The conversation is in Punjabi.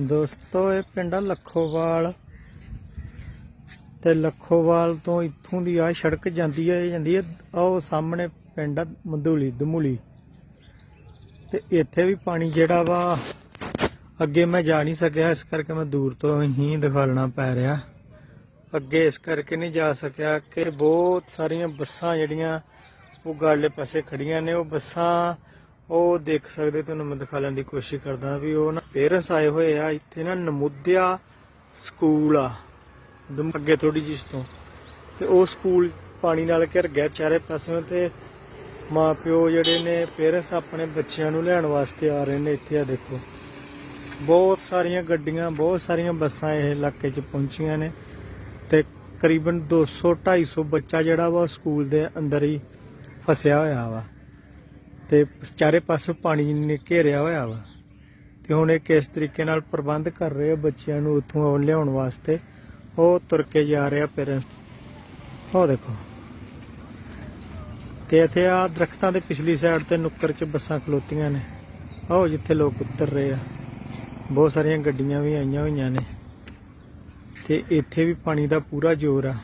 ਦੋਸਤੋ, ਇਹ ਪਿੰਡ ਆ ਲੱਖੋਵਾਲ ਤੇ ਲੱਖੋਵਾਲ ਤੋਂ ਇੱਥੋਂ ਦੀ ਆ ਸੜਕ ਜਾਂਦੀ ਹੈ ਇਹ ਜਾਂਦੀ ਹੈ ਉਹ ਸਾਹਮਣੇ ਪਿੰਡ ਆ ਮੰਦੂਲੀ ਦਮੂਲੀ। ਤੇ ਇੱਥੇ ਵੀ ਪਾਣੀ ਜਿਹੜਾ ਵਾ, ਅੱਗੇ ਮੈਂ ਜਾ ਨਹੀਂ ਸਕਿਆ, ਇਸ ਕਰਕੇ ਮੈਂ ਦੂਰ ਤੋਂ ਹੀ ਦਿਖਾਲਣਾ ਪੈ ਰਿਹਾ। ਅੱਗੇ ਇਸ ਕਰਕੇ ਨਹੀਂ ਜਾ ਸਕਿਆ ਕਿ ਬਹੁਤ ਸਾਰੀਆਂ ਬੱਸਾਂ ਜਿਹੜੀਆਂ, ਉਹ ਗਾਲੇ ਪਾਸੇ ਖੜੀਆਂ ਨੇ, ਉਹ ਬੱਸਾਂ ਉਹ ਦੇਖ ਸਕਦੇ, ਤੁਹਾਨੂੰ ਮੈਂ ਦਿਖਾ ਲੈਣ ਦੀ ਕੋਸ਼ਿਸ਼ ਕਰਦਾ ਵੀ ਉਹ ਨਾ ਪੇਰੈਂਟਸ ਆਏ ਹੋਏ ਆ, ਇੱਥੇ ਨਾ ਨਮੁੱਦਿਆ ਸਕੂਲ ਆ ਅੱਗੇ ਥੋੜੀ ਜਿਸ ਤੋਂ। ਤੇ ਉਹ ਸਕੂਲ ਪਾਣੀ ਨਾਲ ਘਿਰ ਗਿਆ ਚਾਰੇ ਪਾਸਿਓਂ ਤੇ ਮਾਪਿਓ ਜਿਹੜੇ ਨੇ ਪੇਰੈਂਟਸ ਆਪਣੇ ਬੱਚਿਆਂ ਨੂੰ ਲੈਣ ਵਾਸਤੇ ਆ ਰਹੇ ਨੇ ਇੱਥੇ ਆ ਦੇਖੋ। ਬਹੁਤ ਸਾਰੀਆਂ ਗੱਡੀਆਂ, ਬਹੁਤ ਸਾਰੀਆਂ ਬੱਸਾਂ ਇਹ ਇਲਾਕੇ 'ਚ ਪਹੁੰਚੀਆਂ ਨੇ ਤੇ ਕਰੀਬਨ 200 250 ਬੱਚਾ ਜਿਹੜਾ ਵਾ ਸਕੂਲ ਦੇ ਅੰਦਰ ਹੀ ਫਸਿਆ ਹੋਇਆ ਵਾ। ਤੇ ਚਾਰੇ ਪਾਸੋਂ ਪਾਣੀ ਨੇ, ਘੇਰਿਆ ਹੋਇਆ ਵਾ। ਤੇ ਹੁਣ ਇਹ ਕਿਸ ਤਰੀਕੇ ਨਾਲ ਪ੍ਰਬੰਧ ਕਰ ਰਹੇ ਆ ਬੱਚਿਆਂ ਨੂੰ ਉੱਥੋਂ ਲਿਆਉਣ ਵਾਸਤੇ? ਉਹ ਤੁਰ ਕੇ ਜਾ ਰਿਹਾ ਪੇਰੈਂਟਸ ਉਹ ਦੇਖੋ। ਤੇ ਇੱਥੇ ਆ ਦਰਖਤਾਂ ਦੇ ਪਿਛਲੀ ਸਾਈਡ ਤੇ ਨੁੱਕਰ 'ਚ ਬੱਸਾਂ ਖਲੋਤੀਆਂ ਨੇ। ਆਹ ਜਿੱਥੇ ਲੋਕ ਉਤਰ ਰਹੇ ਆ। ਬਹੁਤ ਸਾਰੀਆਂ ਗੱਡੀਆਂ ਵੀ ਆਈਆਂ ਹੋਈਆਂ ਨੇ। ਤੇ ਇੱਥੇ ਵੀ ਪਾਣੀ ਦਾ ਪੂਰਾ ਜ਼ੋਰ ਆ।